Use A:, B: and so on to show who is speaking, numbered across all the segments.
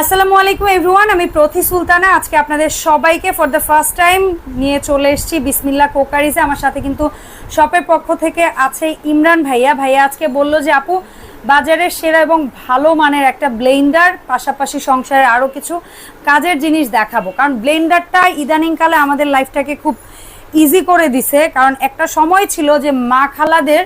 A: আসসালামু আলাইকুম এভরিওয়ান, আমি প্রতি সুলতানা। আজকে আপনাদের সবাইকে ফর দ্য ফার্স্ট টাইম নিয়ে চলে এসেছি বিসমিল্লা কোকারিজে। আমার সাথে কিন্তু শপের পক্ষ থেকে আছে ইমরান ভাইয়া। ভাইয়া আজকে বলল যে, আপু, বাজারের সেরা এবং ভালো মানের একটা ব্লেন্ডার, পাশাপাশি সংসারে আরও কিছু কাজের জিনিস দেখাবো। কারণ ব্লেন্ডারটা ইদানিংকালে আমাদের লাইফটাকে খুব ইজি করে দিছে। কারণ একটা সময় ছিল যে মা খালাদের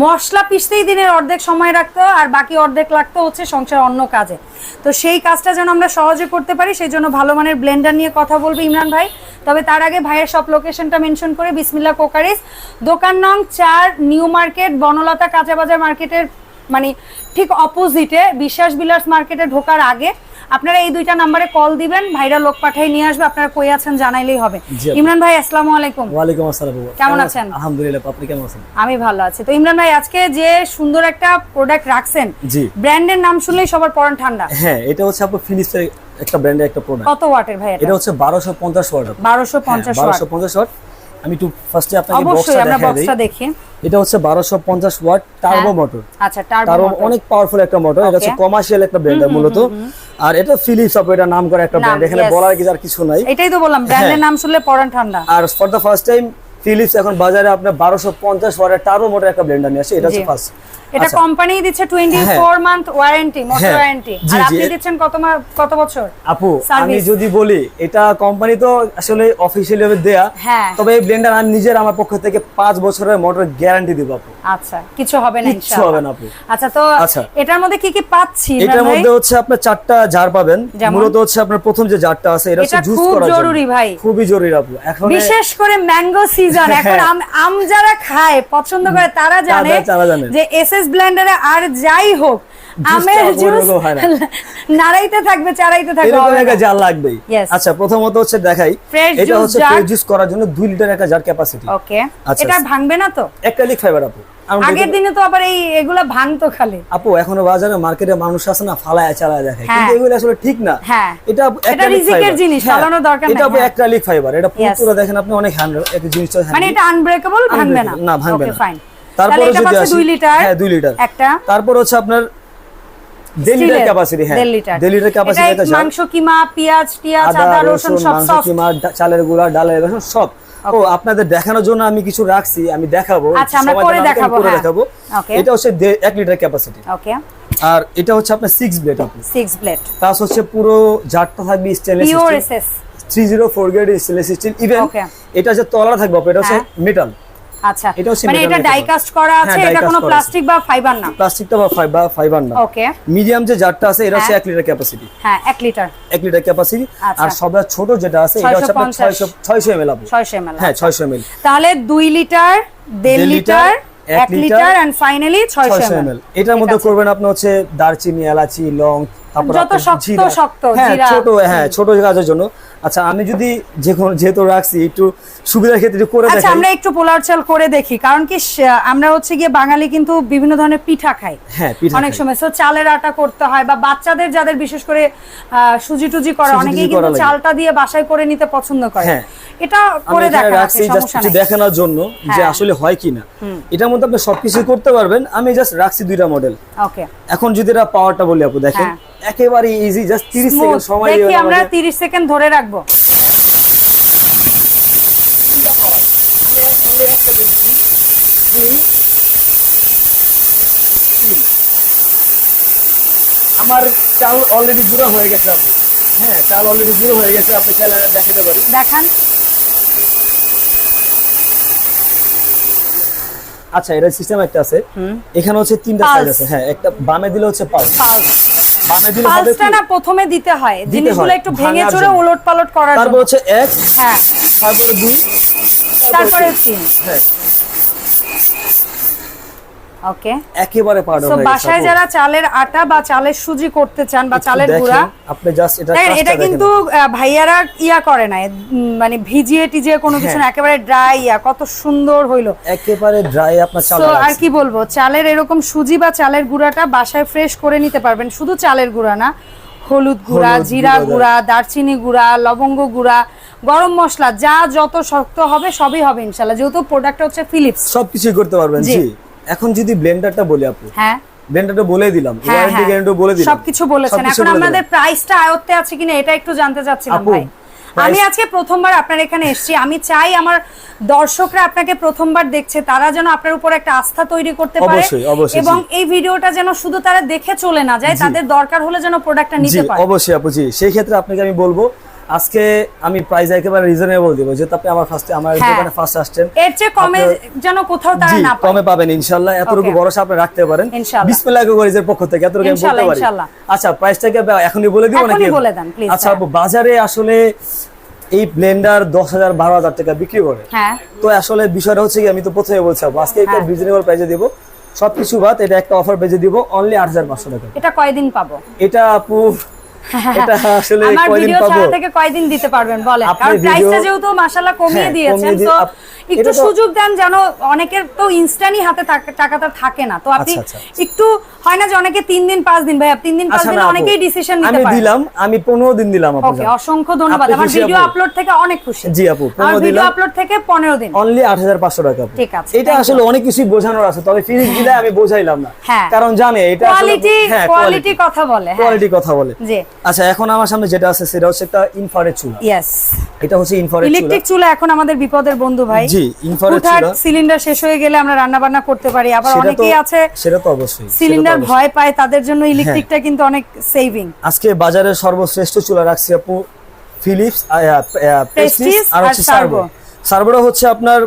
A: মশলা পিষতেই দিনের অর্ধেক সময় রাখতো আর বাকি অর্ধেক লাগতো হচ্ছে সংসার অন্য কাজে। তো সেই কাজটা যেন আমরা সহজে করতে পারি, সেই জন্য ভালো মানের ব্লেন্ডার নিয়ে কথা বলবে ইমরান ভাই। তবে তার আগে ভাইয়ের সব লোকেশনটা মেনশন করে বিসমিল্লা কোকারিস দোকান নং চার, নিউ মার্কেট, বনলতা কাঁচাবাজার মার্কেটের মানে ঠিক অপোজিটে বিশ্বাস বিলাস মার্কেটে ঢোকার আগে। আপনারা এই দুইটা নাম্বারে কল দিবেন ভাইরা লোক পাঠাই নিয়ে আসবে আপনারা কই আছেন জানাইলেই হবে। ইমরান ভাই আসসালামু আলাইকুম।
B: ওয়ালাইকুম আসসালাম বাবু।
A: কেমন আছেন?
B: আলহামদুলিল্লাহ আপনি কেমন আছেন?
A: আমি ভালো আছি। তো ইমরান ভাই আজকে যে সুন্দর একটা প্রোডাক্ট রাখছেন ব্র্যান্ডের নাম শুনলেই সবার পরান ঠান্ডা।
B: হ্যাঁ এটা হচ্ছে আপনার ফিনিক্সের একটা ব্র্যান্ডের একটা প্রোডাক্ট
A: কত ওয়াটের ভাই এটা?
B: হচ্ছে বারোশো পঞ্চাশ ওয়াট
A: বারোশো পঞ্চাশ ওয়াট
B: বারোশো পঞ্চাশ ওয়াট। আমি একটু ফার্স্টে আপনাকে বক্সটা দেখাই দিই। এটা হচ্ছে বারোশো পঞ্চাশ ওয়াট টার্বো
A: হ্যাঁ।
B: মোটর
A: আচ্ছা টার্বো
B: অনেক পাওয়ারফুল একটা মোটর এটা হচ্ছে কমার্শিয়াল একটা ব্র্যান্ড মূলত। আর এটা ফিলিপস অফ এটা নাম করে একটা ব্র্যান্ড এখানে. বলার কিছু আর কিছু নাই।
A: এটাই তো বললাম ব্র্যান্ডের। নাম শুনলে পরান ঠান্ডা।
B: আর for the first time Philips এখন বাজারে আপনার বারোশো পঞ্চাশ ওয়াটের টারো মোটর একটা ব্লেন্ডার নিয়ে আসে এটা হচ্ছে ফার্স্ট
A: এটা কোম্পানি দিচ্ছে twenty four month warranty motor. Warranty আর আপনি দিচ্ছেন কত কত বছর?
B: আপু আমি যদি বলি এটা কোম্পানি তো আসলে অফিসিয়ালি ভাবে দেয়া।
A: হ্যাঁ।
B: তবে এই ব্লেন্ডার আমি নিজের আমার পক্ষ থেকে পাঁচ বছরের মোটর গ্যারান্টি দিব আপু।
A: আচ্ছা কিছু হবে না ইনশাআল্লাহ
B: হবে না আপু।
A: আচ্ছা তো
B: আচ্ছা।
A: এটার মধ্যে কি কি পাচ্ছি
B: এটার মধ্যে হচ্ছে আপনার চারটা জার পাবেন মূলত হচ্ছে আপনার প্রথম যে জারটা আছে এটা হচ্ছে জুস করার জন্য।
A: জরুরি ভাই।
B: খুবই জরুরি আপু এখন
A: বিশেষ করে ম্যাঙ্গো সিজন এখন। আম- আম যারা খায় পছন্দ করে তারা জানে যে এসএস ব্লেন্ডারে আর যাই হোক আমের জুস। নাড়াইতে থাকবে চারাইতে থাকবে
B: এরকম একটা জার লাগবেই আচ্ছা প্রথমত হচ্ছে দেখাই এটা হচ্ছে ফ্রেশ জুস করার জন্য দুই লিটার একটা জার ক্যাপাসিটি
A: ওকে
B: আচ্ছা।
A: এটা ভাঙবে না তো
B: অ্যাক্রিলিক ফাইবার আপু
A: আগের দিনে তো আবার এই এগুলা ভাঙতো খালি।
B: আপু এখনও বাজারে মার্কেটে মানুষ আছে না ফালায় চালায় দেখে।
A: হ্যাঁ।
B: কিন্তু এগুলো আসলে ঠিক না।
A: হ্যাঁ।
B: এটা
A: এটা রিজিকের জিনিস, ফালানোর দরকার
B: এটা
A: নাই,
B: আপু
A: হ্যাঁ।
B: অ্যাক্রিলিক ফাইবার এটা পুরো দেখেন আপনি অনেক হ্যান্ড একটা জিনিসটা
A: মানে এটা আনব্রেকেবল ভাঙবে না।
B: না ভাঙবে না।
A: ফাইন
B: তারপরে যদি
A: পাচ্ছে 2 লিটার
B: হ্যাঁ 2 লিটার।
A: একটা।
B: তারপর হচ্ছে আপনার ক্যাপাসিটি হ্যাঁ।
A: লিটার।
B: ক্যাপাসিটি
A: এটা মাংস কিমা পেঁয়াজ টিয়াজ
B: আদা
A: রসুন সব
B: কিমা চালের গুঁড়া ডালের রসুন সব ও আপনাদের দেখানোর জন্য আমি কিছু রাখছি আমি দেখাবো।
A: আচ্ছা, আমরা করে দেখাবো,
B: করে
A: হ্যাঁ।
B: দেখাবো। এটা হচ্ছে দে- এক লিটার ক্যাপাসিটি
A: ওকে
B: আর এটা হচ্ছে আপনার সিক্স ব্লেড আপনি।
A: 6 ব্লেড
B: প্লাস হচ্ছে পুরো জারটা থাকবে stainless steel
A: SS
B: three zero four grade stainless steel even এটা যে তলা থাকবে এটা হচ্ছে
A: হ্যাঁ।
B: মেটাল
A: আচ্ছা মানে এটা ডাই কাস্ট করা আছে
B: হ্যাঁ,
A: এটা কোনো প্লাস্টিক বা ফাইবার না?
B: বা ফাইবার ফাইবার না।
A: ওকে
B: মিডিয়াম যে জারটা আছে এটা হচ্ছে
A: হ্যাঁ।
B: এক লিটার ক্যাপাসিটি
A: হ্যাঁ 1 লিটার
B: এক লিটার ক্যাপাসিটি
A: আচ্ছা।
B: আর সবার ছোট যেটা আছে এটা হচ্ছে আপনার
A: 650
B: ছয়শো ছয়শো এমএল
A: 600 ml
B: হ্যাঁ ছয়শো এমএল
A: তাহলে 2 লিটার 1.5
B: দেড়
A: লিটার 1
B: এক
A: লিটার এন্ড ফাইনালি 600
B: ছয়শো
A: ml
B: এটার মধ্যে করবেন আপনি হচ্ছে দারচিনি এলাচি লং তারপর
A: যত
B: আপনার
A: শক্ত
B: জিরা। হ্যাঁ ছোট হ্যাঁ ছোট কাজের জন্য। আচ্ছা আমি যদি যেহেতু রাখছি একটু সুবিধার ক্ষেত্রে করে
A: আচ্ছা
B: দেখাই।
A: আমরা একটু পোলার চাল করে দেখি কারণ কি আমরা হচ্ছে গিয়ে বাঙালি কিন্তু বিভিন্ন ধরনের পিঠা খাই।
B: হ্যাঁ পিঠা
A: অনেক সময় তো চালের আটা করতে হয় বা বাচ্চাদের যাদের বিশেষ করে সুজি টুজি করে অনেকেই কিন্তু চালটা দিয়ে বাসায় করে নিতে পছন্দ করে।
B: হ্যাঁ।
A: এটা করে দেখা
B: রাখছি দেখানোর জন্য যে
A: হ্যাঁ।
B: আসলে হয় কিনা এটার মধ্যে আপনি সবকিছু করতে পারবেন। আমি জাস্ট রাখছি দুইটা মডেল
A: ওকে
B: এখন যদি এটা পাওয়ারটা বলি আপু দেখেন। একেবারে ইজি জাস্ট 30 সেকেন্ড সময়
A: দেখি আমরা
B: আমাকে।
A: 30 সেকেন্ড ধরে রাখব।
B: আমার চাল অলরেডি গুঁড়ো হয়ে গেছে আপু। হ্যাঁ চাল অলরেডি গুঁড়ো হয়ে গেছে আপনি চাল দেখাতে পারি।
A: দেখান।
B: আচ্ছা এটা সিস্টেম একটা আছে। এখানে হচ্ছে তিনটা সাইজ আছে। হ্যাঁ একটা বামে দিলে হচ্ছে হবে
A: পালসটা না প্রথমে দিতে হয় জিনিসগুলো একটু ভেঙে চড়ে
B: ওলট
A: উলট পালট করার
B: তারপর হচ্ছে এক
A: হ্যাঁ।
B: তারপরে দুই
A: তারপরে।
B: তিন। হ্যাঁ।
A: ওকে।
B: একেবারে পাউডার হয়ে গেছে
A: বাসায় যারা চালের আটা বা চালের সুজি করতে চান বা চালের গুঁড়া
B: আপনি জাস্ট এটা
A: এটা কিন্তু ভাইয়ারা ইয়া করে না। মানে ভিজিয়ে টিজিয়ে কোনো কিছু না
B: হ্যাঁ।
A: একেবারে ড্রাই ইয়া কত সুন্দর হইল।
B: একেবারে ড্রাই আপনার চাল
A: আর কি বলব চালের এরকম সুজি বা চালের গুঁড়াটা বাসায় ফ্রেশ করে নিতে পারবেন। শুধু চালের গুঁড়া না হলুদ গুঁড়া জিরা
B: গুঁড়া,
A: গুঁড়া দারচিনি গুঁড়া লবঙ্গ গুঁড়া গরম মশলা যা যত শক্ত হবে সবই হবে ইনশাল্লাহ। যেহেতু প্রোডাক্টটা হচ্ছে ফিলিপস
B: সবকিছু করতে পারবেন
A: জি।
B: এখন যদি ব্লেন্ডারটা বলি আপু
A: হ্যাঁ।
B: ব্লেন্ডারটা বলে দিলাম
A: হ্যাঁ
B: ওয়ারেন্টি
A: হ্যাঁ।
B: গ্যারান্টি বলে দিলাম।
A: সবকিছু বলেছেন। এখন আমাদের প্রাইসটা আয়ত্তে আছে কিনা এটা একটু জানতে চাচ্ছিলাম ভাই। আমি আজকে প্রথমবার আপনার এখানে এসেছি। আমি চাই আমার দর্শকরা আপনাকে প্রথমবার দেখছে তারা যেন আপনার উপর একটা আস্থা তৈরি করতে পারে। এবং এই ভিডিওটা যেন শুধু তারা দেখে চলে না যায় তাদের দরকার হলে যেন প্রোডাক্টটা নিতে পারে।
B: অবশ্যই আপু জি। সেই ক্ষেত্রে আপনাকে আমি বলব আজকে আমি প্রাইস একেবারে রিজনেবল দিব যেহেতু আপনি আমার ফার্স্টে আমার
A: হ্যাঁ।
B: দোকানে ফার্স্ট আসছেন।
A: এর চেয়ে কমে যেন কোথাও তারা না পায়।
B: কমে পাবেন ইনশাআল্লাহ এতটুকু ভরসা আপনি রাখতে পারেন।
A: ইনশাআল্লাহ।
B: বিসমিল্লাহ কোকারিজের পক্ষ থেকে এতটুকু আমি বলতে পারি।
A: ইনশাআল্লাহ।
B: আচ্ছা প্রাইসটাকে এখনই বলে দিব
A: এখনই
B: নাকি
A: বলে দেন, please,
B: আচ্ছা
A: হ্যাঁ।
B: বাজারে আসলে এই ব্লেন্ডার দশ হাজার বারো হাজার টাকা বিক্রি করে।
A: হ্যাঁ।
B: তো আসলে বিষয়টা হচ্ছে কি আমি তো প্রথমে বলছি আজকে একটা। রিজনেবল প্রাইসে দিব। সবকিছু বাদ এটা একটা অফার পেজে দিব অনলি আট হাজার পাঁচশো টাকা।
A: এটা কয়দিন পাবো?
B: এটা আপু এটা আসলে
A: আমার ভিডিও ছাড়া থেকে কয়দিন দিতে পারবেন? বলেন। কারণ প্রাইসটা যেহেতু মাশাআল্লাহ কমিয়ে
B: হ্যাঁ,
A: দিয়েছেন তো একটু সুযোগ দেন যেন অনেকের তো ইনস্ট্যান্টই হাতে টাকাটা থাকে না। তো আপনি
B: আচ্ছা,
A: একটু হয় না যে অনেকে তিন দিন পাঁচ দিন ভাই তিন দিন পাঁচ
B: আচ্ছা
A: দিন অনেকেই ডিসিশন নিতে
B: আমি
A: পারে।
B: দিলাম আমি পনেরো দিন দিলাম আপু
A: ওকে অসংখ্য ধন্যবাদ। আমার ভিডিও আপলোড থেকে অনেক খুশি।
B: জি আপু
A: আমার
B: পনেরো
A: ভিডিও আপলোড থেকে পনেরো দিন।
B: অনলি আট হাজার পাঁচশো টাকা আপু।
A: ঠিক আছে,
B: এটা আসলে অনেক কিছুই বোঝানোর আছে তবে ফিনিশ দিলে আমি বোঝাইলাম না।
A: হ্যাঁ।
B: কারণ জানে এটা
A: কোয়ালিটি কোয়ালিটি কথা বলে হ্যাঁ।
B: কোয়ালিটি কথা বলে।
A: জি।
B: আচ্ছা এখন আমার সামনে যেটা আছে সেটা হচ্ছে একটা ইনফারেট চুলা।
A: ইয়েস
B: এটা হচ্ছে ইনফারেট চুলা।
A: ইলেকট্রিক চুলা এখন আমাদের বিপদের বন্ধু ভাই।
B: জি,
A: সিলিন্ডার শেষ হয়ে গেলে আমরা রান্না বান্না করতে পারি। আবার অনেকেই আছে
B: সেটা তো অবশ্যই
A: সিলিন্ডার ভয় পায় তাদের জন্য ইলেকট্রিকটা কিন্তু অনেক সেভিং
B: আজকে বাজারে সর্বশ্রেষ্ঠ চুলা রাখছি আপু ফিলিপস প্রেস্টিজ আর হচ্ছে সার্ভো সার্ভোটা হচ্ছে আপনার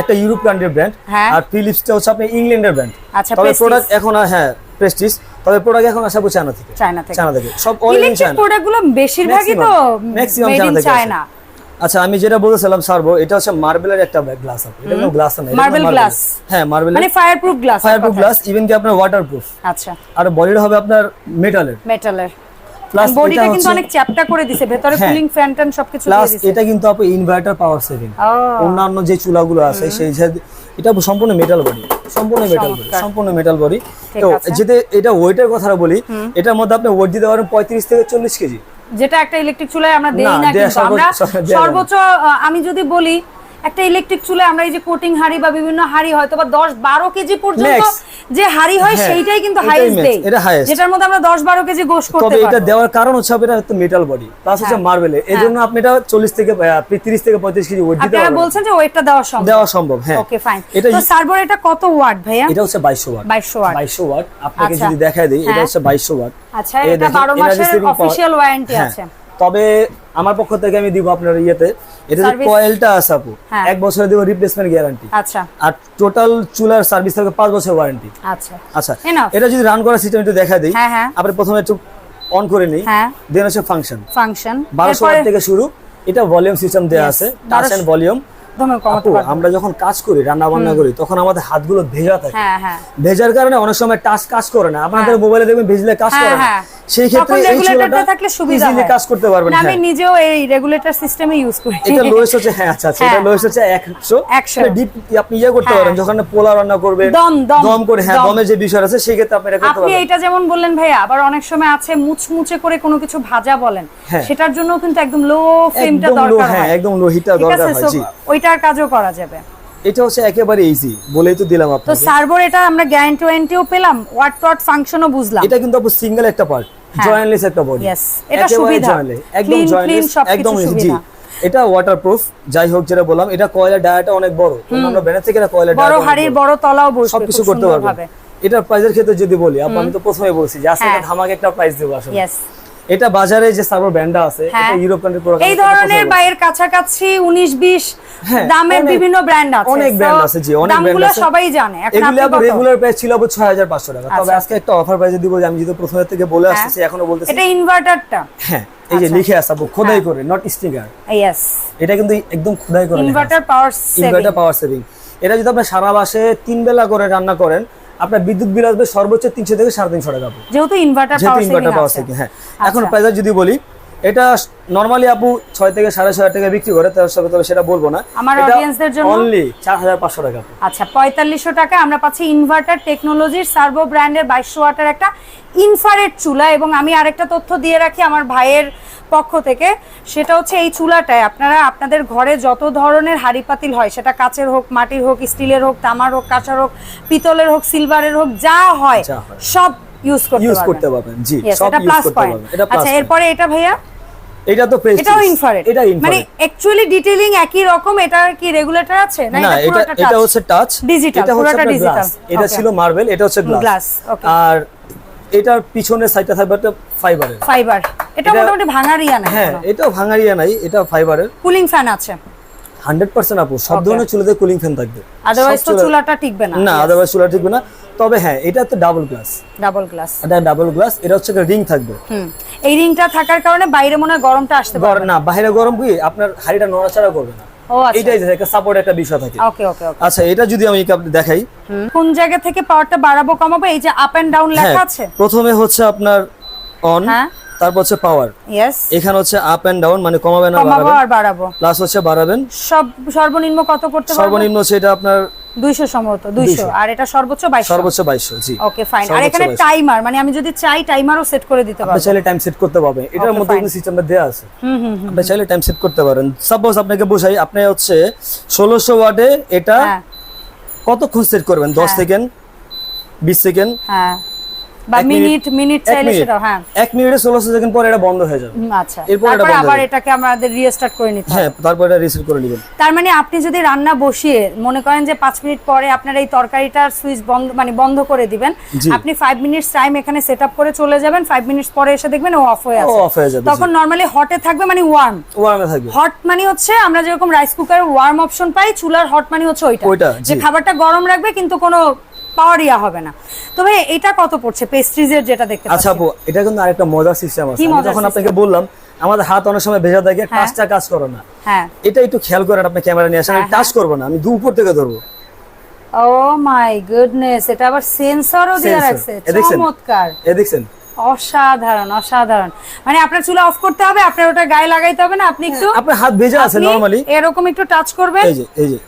B: একটা ইউরোপ কান্ট্রির ব্র্যান্ড
A: হ্যাঁ।
B: আর ফিলিপসটা হচ্ছে আপনার ইংল্যান্ডের ব্র্যান্ড
A: আচ্ছা,
B: তবে প্রোডাক্ট এখন হ্যাঁ প্রেস্টিজ তবে প্রোডাক্ট এখন আপু চায়না থেকে।
A: চায়না থেকে।
B: চায়না থেকে। সব অল ইন
A: ইলেকট্রিক
B: চায়না
A: প্রোডাক্টগুলো বেশিরভাগই তো
B: ম্যাক্সিমাম
A: মেড ইন চায়না।
B: আচ্ছা আমি যেটা বলেছিলাম সার্ভো এটা হচ্ছে মার্বেলের একটা গ্লাস আপু এটা কোনো গ্লাস না কোনো
A: glass।
B: হ্যাঁ মার্বেল
A: মানে fireproof glass
B: fireproof glass even কি আপনার ওয়াটার প্রুফ
A: আচ্ছা।
B: আর বডিটা হবে আপনার মেটালের
A: মেটালের
B: প্লাস
A: বডিটা কিন্তু অনেক চ্যাপটা করে দিছে ভেতরে। কুলিং ফ্যান ট্যান সবকিছু দিয়ে
B: প্লাস
A: দিছে।
B: এটা কিন্তু আপু ইনভার্টার পাওয়ার সেভিং অন্যান্য যে চুলাগুলো আছে সেই যে- এটা সম্পূর্ণ মেটাল বডি সম্পূর্ণ মেটাল বডি সম্পূর্ণ মেটাল বডি তো
A: আছে।
B: যেতে এটা ওয়েটের কথা বলি এটার মধ্যে আপনি ওয়েট দিতে পারেন পঁয়ত্রিশ থেকে চল্লিশ কেজি।
A: যেটা একটা ইলেকট্রিক চুলায় আমরা দেই
B: না,
A: কিন্তু আমরা। সর্বোচ্চ আমি যদি বলি একটা ইলেকট্রিক চুলায় আমরা এই যে কোটিং হাড়ি বা বিভিন্ন হাড়ি হয়তো বা দশ বারো কেজি পর্যন্ত যে হাড়ি হয়
B: হ্যাঁ,
A: সেইটাই কিন্তু
B: এটা highest।
A: যেটার মধ্যে আমরা দশ বারো কেজি গোশ করতে
B: তবে এটা দেওয়ার কারণ হচ্ছে আপনার এটা মেটাল বডি প্লাস হচ্ছে
A: হ্যাঁ।
B: মার্বেলের এই জন্য আপনি এটা চল্লিশ থেকে তিরিশ থেকে পঁয়ত্রিশ কেজি ওয়েট দিতে
A: আপনারা বলছেন যে ওয়েটটা দেওয়া সম্ভব।
B: দেওয়া সম্ভব হ্যাঁ।
A: ওকে ফাইন তো সার্ভার এটা কত ওয়াট ভাইয়া?
B: এটা হচ্ছে বাইশশো ওয়াট
A: 2200 ওয়াট।
B: বাইশশো ওয়াট আপনাকে
A: আচ্ছা।
B: যদি দেখায় দিই এটা
A: হ্যাঁ।
B: হচ্ছে বাইশশো ওয়াট
A: আচ্ছা এটা
B: দেখেন,
A: বারো
B: energy
A: মাসের
B: saving
A: অফিসিয়াল ওয়ারেন্টি
B: হ্যাঁ।
A: আছে।
B: তবে আমার পক্ষ থেকে আমি দিব আপনার ইয়েতে। এটা যে কয়েলটা আছে আপু
A: হ্যাঁ।
B: এক বছরে দিব রিপ্লেসমেন্ট গ্যারান্টি
A: আচ্ছা।
B: আর টোটাল চুলার সার্ভিস থাকবে পাঁচ বছর ওয়ারেন্টি
A: আচ্ছা।
B: আচ্ছা এটা যদি রান করার সিস্টেম একটু দেখা দিই।
A: হ্যাঁ, হ্যাঁ।
B: আপনি প্রথমে একটু অন করে নিই।
A: হ্যাঁ।
B: দেন হচ্ছে ফাংশন
A: ফাংশন
B: বারোশো থেকে শুরু। এটা ভলিউম সিস্টেম দেওয়া আছে। টাচ
A: 1200
B: এন্ড ভলিউম
A: দমে কমাতে পারব
B: আমরা যখন কাজ করি রান্না বান্না করি তখন আমাদের হাতগুলো ভেজা থাকে।
A: হ্যাঁ হ্যাঁ।
B: ভেজার কারণে অনেক সময় টাচ কাজ করে না। আপনাদের মোবাইলে দেখবেন ভেজলে কাজ
A: হ্যাঁ,
B: করে না।
A: হ্যাঁ।
B: সেই ক্ষেত্রে এই চুলাটা
A: থাকলে সুবিধা হয়।
B: কাজ করতে পারবেন।
A: আমি
B: হ্যাঁ।
A: নিজেও এই রেগুলেটর সিস্টেমে ইউজ করি।
B: এটা লোয়েস্ট হচ্ছে হ্যাঁ আচ্ছা আচ্ছা এটা
A: হ্যাঁ।
B: লোয়েস্ট হচ্ছে 100 এটা ডিপ আপনি ইয়ে করতে
A: হ্যাঁ।
B: পারেন যখন পোলা রান্না করবেন
A: দম, দম,
B: দম করে হ্যাঁ
A: দম।
B: যে বিষয় আছে সেই ক্ষেত্রে আপনি এটা করতে
A: আপনি এটা যেমন বললেন ভাইয়া আবার অনেক সময় আছে মুচমুচে করে কোনো কিছু ভাজা বলেন
B: হ্যাঁ।
A: সেটার জন্য কিন্তু একদম লো ফ্লেমটা দরকার
B: হ্যাঁ
A: হয়।
B: একদম লো হিটটা দরকার হয়
A: so
B: জি।
A: ওইটার কাজও করা যাবে
B: এটা হচ্ছে একেবারে ইজি বলেই তো দিলাম আপনাকে তো
A: সার্ভার এটা আমরা গ্যারান্টি ওয়ারেন্টিও পেলাম ওয়াট টট ফাংশনও বুঝলাম
B: এটা কিন্তু আপু সিঙ্গেল একটা পার্ট
A: হ্যাঁ।
B: জয়েন্টলেস একটা বডি
A: Yes, এটা সুবিধা।
B: একদম জয়েন্টলেস একদম জি
A: সুবিধা।
B: এটা ওয়াটারপ্রুফ যাই হোক যেটা বললাম এটা কয়লা ডায়াটা অনেক বড় অন্যান্য ব্র্যান্ড থেকে এটা কয়লা
A: বড় হাড়ির বড় তলাও বসবে
B: সবকিছু করতে পারবে। এটার প্রাইসের ক্ষেত্রে যদি বলি আমি তো প্রথমে বলছি যে আজকে
A: হ্যাঁ।
B: ধামাকে একটা প্রাইস দেবো আসলে
A: Yes.
B: এটা বাজারে যে সার্ভার ব্র্যান্ডটা আছে
A: হ্যাঁ।
B: এটা ইউরোপ কান্ট্রি প্রোডাক্ট
A: এই ধরনের বা এর কাছাকাছি উনিশ বিশ
B: হ্যাঁ,
A: দামের বিভিন্ন ব্র্যান্ড আছে।
B: অনেক brand আছে, জি, অনেক
A: দামগুলো
B: আছে।
A: সবাই জানে। এখন আপনি
B: আপু রেগুলার প্রাইস ছিল আপু 6500 টাকা। তবে
A: আচ্ছা।
B: আজকে একটা অফার প্রাইসে দিব যে আমি যেহেতু প্রথমে থেকে বলে
A: হ্যাঁ।
B: আসতেছি এখনও বলতেছি।
A: এটা ইনভার্টারটা
B: হ্যাঁ এই যে
A: আচ্ছা।
B: লিখে আছে খোদাই করে নট স্টিকার
A: ইয়েস
B: এটা কিন্তু একদম খোদাই করে
A: inverter power saving
B: inverter power saving এটা যদি আপনি সারা মাসে তিন বেলা করে রান্না করেন আপনার বিদ্যুৎ বিল আসবে সর্বোচ্চ তিনশো থেকে সাড়ে তিনশো টাকা।
A: যেহেতু ইনভার্টার পাওয়ার সেভিং
B: হ্যাঁ এখন
A: আচ্ছা।
B: প্রাইস যদি বলি এটা নরমালি আপু ছয় থেকে সাড়ে ছয় টাকা বিক্রি করে তার তবে সেটা বলব না
A: আমার audience-দের জন্য?
B: অনলি চার হাজার পাঁচশো টাকা।
A: আচ্ছা পঁয়তাল্লিশশো টাকা আমরা পাচ্ছি ইনভার্টার টেকনোলজির সার্ভো ব্র্যান্ডের বাইশশো ওয়াটের একটা ইনফারেট চুলা এবং আমি আরেকটা তথ্য দিয়ে রাখি আমার ভাইয়ের পক্ষ থেকে সেটা হচ্ছে এই চুলাটায় আপনারা আপনাদের ঘরে যত ধরনের হাঁড়ি পাতিল হয় সেটা কাচের হোক মাটির হোক স্টিলের হোক তামার হোক কাঁচার হোক পিতলের হোক সিলভারের হোক যা হয়। সব ইউজ করতে
B: ইউজ করতে পারবেন জি সব
A: এটা
B: ইউজ করতে পারবেন এটা প্লাস
A: আচ্ছা এরপরে এটা ভাইয়া?
B: এটা তো
A: এটাও ইনফ্রারেড
B: এটা
A: মানে অ্যাকচুয়ালি ডিটেইলিং একই রকম এটা কি রেগুলেটর আছে? না এটা
B: এটা এটা? হচ্ছে টাচ এটা
A: পুরোটা
B: আপনার এটা ছিল মার্বেল এটা হচ্ছে গ্লাস. আর এটার পিছনের সাইডটা থাকবে একটা ফাইবারের
A: ফাইবার এটা
B: এটা-
A: মোটামুটি ভাঙারিয়া না
B: হ্যাঁ এটাও ভাঙারিয়া নাই এটা ফাইবারের
A: কুলিং ফ্যান আছে।
B: হান্ড্রেড পার্সেন্ট আপু সব ধরনের চুলাতে কুলিং ফ্যান থাকবে।
A: আদারওয়াইজ তো চুলাটা টিকবে না।
B: না আদারওয়াইজ চুলা ঠিকবে না। তবে হ্যাঁ এটা তো ডাবল গ্লাস
A: ডাবল গ্লাস
B: এটা ডাবল গ্লাস এটা হচ্ছে রিং থাকবে।
A: হুম এই রিংটা থাকার কারণে বাইরে মনে হয় গরমটা আসতে পারে
B: না। বাইরে গরম কি আপনার হাড়িটা নড়াচড়া করবে না।
A: ও আচ্ছা।
B: একটা সাপোর্ট একটা বিষয় থাকে।
A: ওকে ওকে
B: আচ্ছা এটা যদি আমি আপনি দেখাই।
A: কোন জায়গা থেকে পাওয়ারটা বাড়াবো কমাবো? এই যে আপ এন্ড ডাউন
B: হ্যাঁ
A: লেখা আছে?
B: প্রথমে হচ্ছে আপনার অন
A: হ্যাঁ।
B: তারপর হচ্ছে পাওয়ার এখানে হচ্ছে আপ এন্ড ডাউন মানে কমাবেন বাড়াবেন।
A: আর বাড়াবো।
B: প্লাস হচ্ছে বাড়াবেন।
A: সব সর্বনিম্ন কত করতে
B: সর্বনিম্ন এটা আপনার
A: দুইশো সম্ভবত দুইশো।
B: 200
A: আর এটা সর্বোচ্চ বাইশশো।
B: সর্বোচ্চ 2200 জি।
A: ওকে ফাইন আর এখানে টাইমার মানে আমি যদি চাই টাইমারও সেট করে দিতে
B: আপনি
A: পারব।
B: চাইলে টাইম সেট করতে পারবেন। এটার মধ্যে. কিন্তু সিস্টেমটা দেওয়া আছে।
A: হুম হুম।
B: আপনি চাইলে টাইম সেট করতে পারেন। সাপোজ আপনাকে বোঝাই আপনি হচ্ছে ষোলোশো ওয়াটে এটা
A: হ্যাঁ।
B: কতক্ষণ সেট করবেন? দশ
A: হ্যাঁ।
B: সেকেন্ড বিশ সেকেন্ড?
A: হ্যাঁ। বা মিনিট মিনিট চাইলে
B: মিনিট
A: সেটাও হ্যাঁ।
B: এক মিনিটে ষোলোশো সেকেন্ড পর এটা বন্ধ হয়ে যাবে।
A: আচ্ছা।
B: এরপর এটা বন্ধ
A: আবার এটাকে আমাদের রিস্টার্ট করে নিতে
B: হ্যাঁ তারপর এটা রিসেট করে নেবেন।
A: তার মানে আপনি যদি রান্না বসিয়ে মনে করেন যে পাঁচ মিনিট পরে আপনার এই তরকারিটার সুইচ বন্ধ মানে বন্ধ করে দিবেন আপনি ফাইভ মিনিটস টাইম এখানে সেট আপ করে চলে যাবেন ফাইভ মিনিটস পরে এসে দেখবেন ও অফ হয়ে আছে।
B: অফ হয়ে যাবে
A: তখন নর্মালি হটে থাকবে মানে ওয়ার্ম
B: ওয়ার্মে থাকবে।
A: হট মানে হচ্ছে আমরা যেরকম রাইস কুকার ওয়ার্ম অপশন পাই চুলার হট মানে হচ্ছে ওইটা, যে খাবারটা গরম রাখবে কিন্তু কোনো পাওয়ার ইয়া হবে না। তবে এটা কত পড়ছে? পেস্ট্রিজের যেটা দেখতে
B: আচ্ছা আপু এটা কিন্তু আরেকটা মজার সিস্টেম আছে। আমি যখন আপনাকে বললাম আমাদের হাত অনেক সময় ভেজা থাকে টাচটা কাজ করে না।
A: হ্যাঁ।
B: এটা একটু খেয়াল করেন আপনি ক্যামেরা নিয়ে আসেন আমি
A: হ্যাঁ,
B: টাচ করব না আমি দু উপর থেকে ধরবো।
A: ও মাই গুডনেস এটা আবার সেন্সরও দিয়ে
B: Sensor.
A: রাখছে চমৎকার।
B: এ দেখছেন?
A: অসাধারণ অসাধারণ। মানে আপনার চুলা অফ করতে হবে আপনার ওটা গায়ে লাগাইতে হবে না আপনি একটু
B: আপনার হাত ভেজা আছে নরমালি
A: এরকম একটু টাচ করবেন।
B: এই যে এই যে।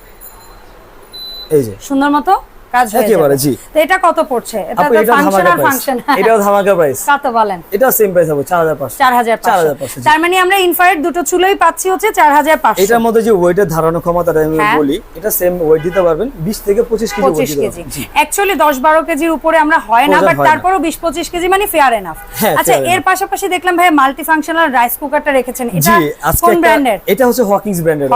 B: এই যে।
A: সুন্দর মতো? কাজ হয়ে
B: একেবারে, জি।
A: তো এটা কত পড়ছে? এটা তো
B: এটা
A: ফাংশন
B: প্রাইস
A: ফাংশন
B: এটাও ধামাকা প্রাইস
A: কত বলেন।
B: এটা সেম প্রাইস হবে চার হাজার পাঁচশো।
A: চার হাজার
B: চার হাজার
A: পাঁচশো
B: পাঁচশো
A: তার মানে আমরা ইনফ্রারেড দুটো চুলোই পাচ্ছি হচ্ছে চার হাজার পাঁচশো।
B: এটার মধ্যে যে ওয়েটের ধারণা ক্ষমতাটা আমি
A: হ্যাঁ।
B: বলি এটা সেম ওয়েট দিতে পারবেন বিশ থেকে পঁচিশ কেজি weight দিতে
A: কেজি। অ্যাকচুয়ালি দশ বারো কেজির উপরে আমরা হয় না বাট তারপরও বিশ পঁচিশ কেজি মানে ফেয়ার এনাফ
B: হ্যাঁ,
A: আচ্ছা এর পাশাপাশি দেখলাম ভাই মাল্টি ফাংশনাল রাইস কুকারটা রেখেছেন। এটা কোন ব্র্যান্ডের
B: এটা হচ্ছে হকিংস ব্র্যান্ডের
A: এর,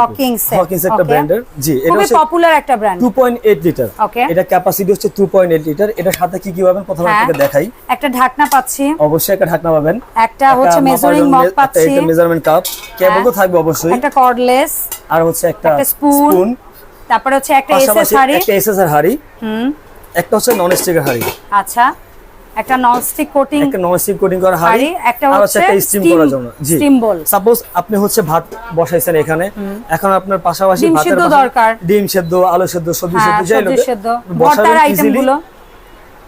B: হকিংস একটা ব্র্যান্ডের জি এটা
A: খুবই পপুলার একটা ব্র্যান্ড
B: 2.8 লিটার
A: Okay.
B: এটা ক্যাপাসিটি হচ্ছে 2.8 লিটার এটা সাথে কি কি পাবেন? প্রথমে
A: হ্যাঁ।
B: আপনাকে দেখাই।
A: একটা ঢাকনা পাচ্ছি।
B: অবশ্যই একটা ঢাকনা পাবেন।
A: একটা হচ্ছে মেজারিং মগ পাচ্ছি।
B: মেজারমেন্ট কাপ কেবল তো থাকবে অবশ্যই।
A: একটা কর্ডলেস
B: আর হচ্ছে একটা
A: একটা স্পুন তারপরে হচ্ছে একটা এসএস হাড়ি।
B: একটা এসএসআর হাড়ি।
A: হুম।
B: একটা হচ্ছে নন স্টিকের হাড়ি।
A: আচ্ছা। একটা নন স্টিক কোটিং
B: একটা নন স্টিক কোটিং করা হাড়ি
A: একটা হচ্ছে
B: একটা স্টিম করার জন্য জি
A: bowl।
B: সাপোজ আপনি হচ্ছে ভাত বসাইছেন এখানে এখন আপনার পাশাপাশি
A: ডিম সিদ্ধ দরকার।
B: ডিম সেদ্ধ আলু সেদ্ধ সবজি
A: হ্যাঁ
B: সেদ্ধ যাই লোকে
A: গুলো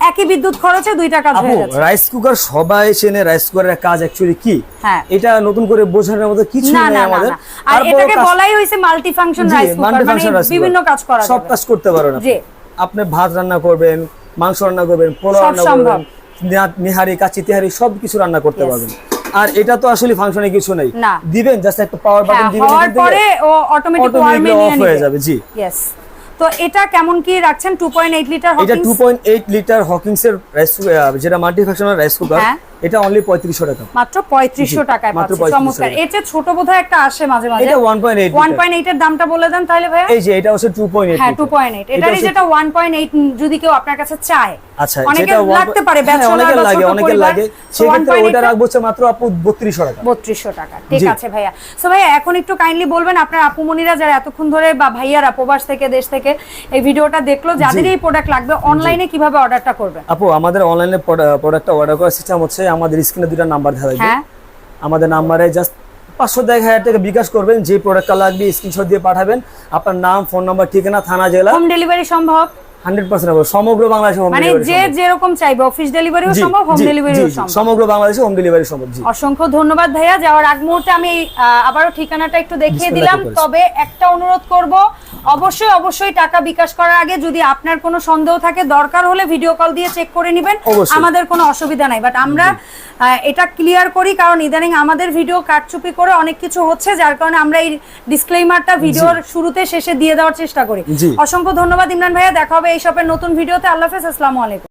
A: একই বিদ্যুৎ খরচে দুইটা কাজ
B: আপু
A: হয়ে যাচ্ছে
B: রাইস কুকার সবাই চেনে রাইস কুকারের কাজ অ্যাকচুয়ালি কি
A: হ্যাঁ।
B: এটা নতুন করে বোঝানোর মতো কিছু নেই
A: না না
B: আমাদের
A: আর এটাকে বলাই হয়েছে মাল্টি ফাংশন রাইস কুকার মানে। বিভিন্ন কাজ করা
B: সব কাজ করতে আপনি।
A: জি।
B: আপনি ভাত রান্না করবেন মাংস রান্না করবেন পোলাও রান্না করবেন নিহারি কাচি তিহারি সব কিছু রান্না করতে পারবেন। আর এটা তো আসলে ফাংশনে কিছু নাই। দিবেন জাস্ট একটা পাওয়ার বাটন
A: হ্যাঁ
B: দিবেন
A: হওয়ার
B: এখান
A: পরে ও অটোমেটিক
B: অফ হয়ে যাবে জি।
A: ইয়েস তো এটা কেমন কি রাখছেন? 2.8 লিটার হকিংস
B: এটা
A: হকিংস
B: 2.8 লিটার হকিংস এর রাইস যেটা মাল্টিফাংশনাল রাইস কুকার
A: হ্যাঁ।
B: এটা অনলি 3500 টাকা।
A: মাত্র 3500 টাকায় পাচ্ছি। চমৎকার। ছোট বোধহয় একটা আসে মাঝে মাঝে।
B: এটা 1.8 লিটার
A: 1.8 এর দামটা বলে দেন তাহলে ভাইয়া?
B: এই যে এটা হচ্ছে 2.8
A: হ্যাঁ
B: লিটার।
A: 2.8
B: এটা
A: এটারই
B: হচ্ছে-
A: যেটা 1.8 যদি কেউ আপনার কাছে চায়।
B: আচ্ছা যেটা
A: লাগতে পারে ব্যাচেলর
B: অনেকের
A: বা
B: লাগে
A: ছোট
B: লাগে। সেক্ষেত্রে ওটা রাখব হচ্ছে মাত্র আপু 3200 টাকা।
A: বত্রিশশো টাকা। ঠিক আছে ভাইয়া। সো ভাইয়া এখন একটু কাইন্ডলি বলবেন আপনার আপুমনিরা যারা এতক্ষণ ধরে বা ভাইয়ারা প্রবাস থেকে দেশ থেকে এই ভিডিওটা দেখল যাদের এই প্রোডাক্ট লাগবে অনলাইনে কীভাবে অর্ডারটা করবে
B: আপু আমাদের অনলাইনে প্রোডাক্টটা অর্ডার করার সিস্টেম হচ্ছে আমাদের স্ক্রিনে দুটা নাম্বার দেখা থাকবে
A: হ্যাঁ।
B: আমাদের নাম্বারে জাস্ট পাঁচশো এক হাজার টাকা বিকাশ করবেন যে প্রোডাক্টটা লাগবে স্ক্রিনশট দিয়ে পাঠাবেন। আপনার নাম ফোন নাম্বার ঠিকানা থানা জেলা।
A: হোম ডেলিভারি সম্ভব।
B: হান্ড্রেড পার্সেন্ট সমগ্র বাংলাদেশে হোম
A: মানে যে যেরকম চাইবে অফিস ডেলিভারিও সম্ভব হোম ডেলিভারিও সম্ভব।
B: সমগ্র বাংলাদেশে হোম ডেলিভারি সম্ভব জি।
A: অসংখ্য ধন্যবাদ ভাইয়া যাওয়ার আগ মুহূর্তে আমি আবারও ঠিকানাটা একটু দেখিয়ে দিলাম। তবে একটা অনুরোধ করব অবশ্যই অবশ্যই টাকা বিকাশ করার আগে যদি আপনার কোনো সন্দেহ থাকে দরকার হলে ভিডিও কল দিয়ে চেক করে নেবেন। আমাদের কোনো অসুবিধা নাই বাট আমরা এটা ক্লিয়ার করি কারণ ইদানিং আমাদের ভিডিও কাটচুপি করে অনেক কিছু হচ্ছে যার কারণে আমরা এই ডিসক্লেইমারটা ভিডিওর শুরুতে শেষে দিয়ে দেওয়ার চেষ্টা করি। অসংখ্য ধন্যবাদ ইমরান ভাইয়া দেখা হবে এই শপের নতুন ভিডিওতে আল্লাহ হাফেজ আসসালামু আলাইকুম।